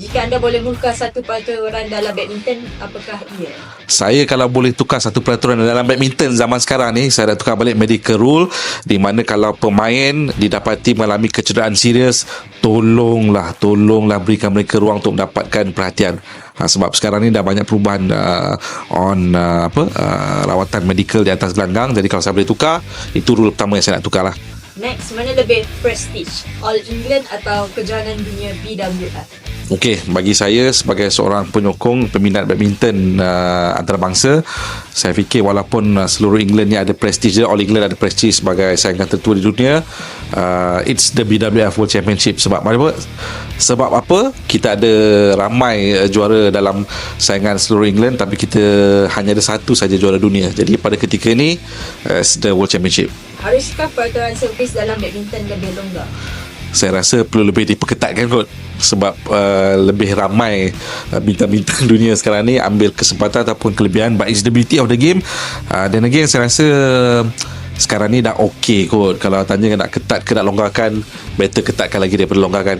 Jika anda boleh buka satu peraturan dalam badminton, apakah ia? Saya kalau boleh tukar satu peraturan dalam badminton zaman sekarang ni, saya dah tukar balik medical rule di mana kalau pemain didapati mengalami kecederaan serius, tolonglah, tolonglah berikan mereka ruang untuk mendapatkan perhatian. Ha, sebab sekarang ni dah banyak perubahan uh, on uh, apa uh, rawatan medical di atas gelanggang. Jadi kalau saya boleh tukar, itu rule pertama yang saya nak tukar lah. Next, mana lebih prestige? All England atau kejohanan dunia BWF? Okey, bagi saya sebagai seorang penyokong peminat badminton uh, antarabangsa, saya fikir walaupun uh, seluruh England ni ada prestige All England ada prestige sebagai saingan tertua di dunia, uh, it's the BWF World Championship sebab apa? Sebab apa? Kita ada ramai uh, juara dalam saingan seluruh England tapi kita hanya ada satu saja juara dunia. Jadi pada ketika ini, uh, it's the World Championship. Haruskah peraturan servis dalam badminton lebih longgar? Saya rasa perlu lebih diperketatkan kot sebab uh, lebih ramai uh, bintang-bintang dunia sekarang ni ambil kesempatan ataupun kelebihan but it's the beauty of the game. Uh, dan again saya rasa sekarang ni dah okey kot. Kalau tanya nak ketat ke nak longgarkan better ketatkan lagi daripada longgarkan